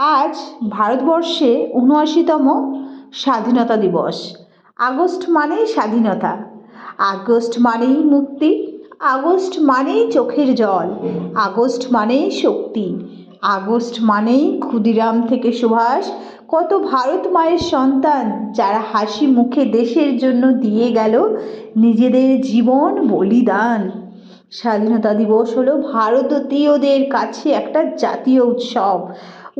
আজ ভারতবর্ষে উনআশিতম স্বাধীনতা দিবস। আগস্ট মানেই স্বাধীনতা। আগস্ট মানেই মুক্তি। আগস্ট মানেই চোখের জল। আগস্ট মানেই শক্তি। আগস্ট মানেই ক্ষুদিরাম থেকে সুভাষ। কত ভারত মায়ের সন্তান যারা হাসি মুখে দেশের জন্য দিয়ে গেল নিজেদের জীবন বলিদান। স্বাধীনতা দিবস হলো ভারতীয়দের কাছে একটা জাতীয় উৎসব।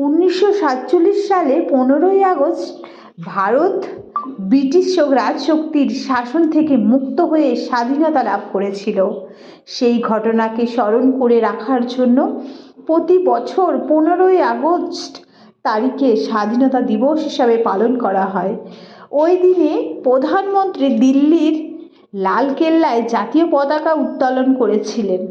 উনিশশো সাতচল্লিশ সালে পনেরোই আগস্ট ভারত ব্রিটিশ রাজশক্তির শাসন থেকে মুক্ত হয়ে স্বাধীনতা লাভ করেছিল। সেই ঘটনাকে স্মরণ করে রাখার জন্য প্রতি বছর পনেরোই আগস্ট তারিখে স্বাধীনতা দিবস হিসাবে পালন করা হয়। ওই দিনে প্রধানমন্ত্রী দিল্লির লালকেল্লায় জাতীয় পতাকা উত্তোলন করেছিলেন।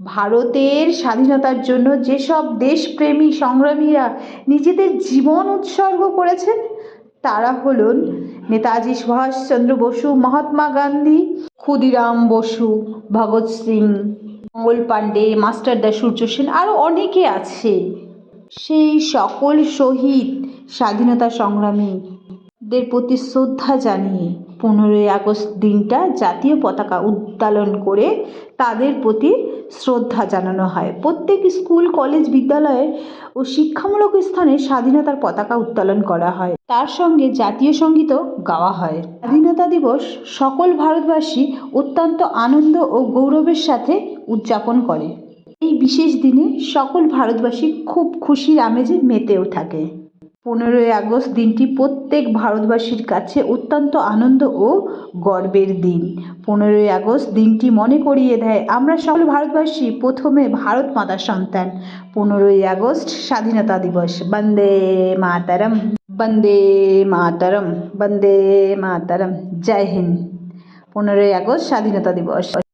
ভারতের স্বাধীনতার জন্য যেসব দেশপ্রেমী সংগ্রামীরা নিজেদের জীবন উৎসর্গ করেছেন, তারা হলেন নেতাজি সুভাষচন্দ্র বসু, মহাত্মা গান্ধী, ক্ষুদিরাম বসু, ভগৎ সিং, মঙ্গল পাণ্ডে মাস্টারদা সূর্য সেন আরও অনেকে আছে। সেই সকল শহীদ স্বাধীনতা সংগ্রামীদের প্রতি শ্রদ্ধা জানিয়ে পনেরোই আগস্ট দিনটা জাতীয় পতাকা উত্তোলন করে তাদের প্রতি শ্রদ্ধা জানানো হয়। প্রত্যেক স্কুল, কলেজ, বিদ্যালয়ে ও শিক্ষামূলক স্থানে স্বাধীনতার পতাকা উত্তোলন করা হয়। তার সঙ্গে জাতীয় সঙ্গীতও গাওয়া হয়। স্বাধীনতা দিবস সকল ভারতবাসী অত্যন্ত আনন্দ ও গৌরবের সাথে উদযাপন করে। এই বিশেষ দিনে সকল ভারতবাসী খুব খুশির আমেজে মেতেও থাকে পনেরোই আগস্ট দিনটি প্রত্যেক ভারতবাসীর কাছে অত্যন্ত আনন্দ ও গর্বের দিন। পনেরোই আগস্ট দিনটি মনে করিয়ে দেয়, আমরা সকল ভারতবাসী প্রথমে ভারত মাতার সন্তান। পনেরোই আগস্ট স্বাধীনতা দিবস, বন্দে মাতারম। বন্দে মাতারম। বন্দে মাতারম। জয় হিন্দ। পনেরোই আগস্ট স্বাধীনতা দিবস।